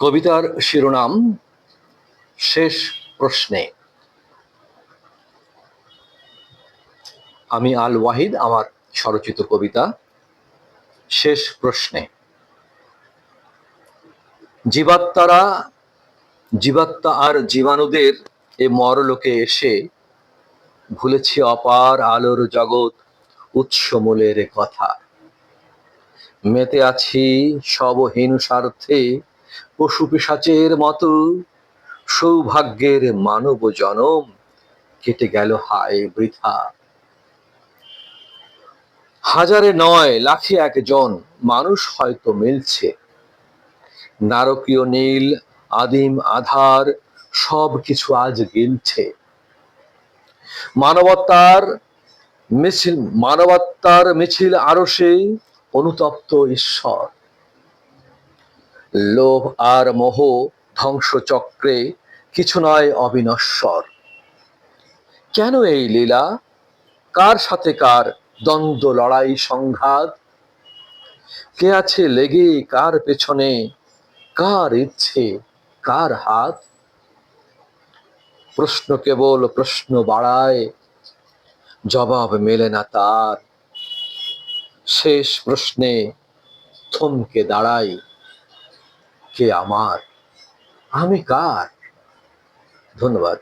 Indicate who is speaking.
Speaker 1: কবিতার শিরোনাম, শেষ প্রশ্নে। আমি আল ওয়াহিদ, আমার স্বরচিত কবিতা, শেষ প্রশ্নে। জীবাত্মারা, জীবাত্মা আর জীবাণুদের এ মরলোকে এসে ভুলেছি অপার আলোর জগৎ উৎসমূলের কথা। মেতে আছি সবহীন স্বার্থে পশু পিশাচের মতো সৌভাগ্যের মানব জনম কেটে গেল, হায় বৃথা। হাজারে নয়, লাখে একজন মানুষ হয়তো মিলছে। নারকীয় নীল, আদিম আধার সব কিছু আজ গিলছে। মানবতার মিছিল মানবতার মিছিল আরও সেই অনুতপ্ত ঈশ্বর। লোভ আর মোহ ধ্বংসচক্রে কিছু নয় অবিনশ্বর। কেন এই লীলা? কার সাথে কার দ্বন্দ্ব, লড়াই, সংঘাত? কে আছে লেগে কার পেছনে? কার ইচ্ছে, কার হাত? প্রশ্ন কেবল প্রশ্ন বাড়ায়, জবাব মেলে না তার। শেষ প্রশ্নে থমকে দাঁড়াই কে আমার? আমি কার? ধন্যবাদ।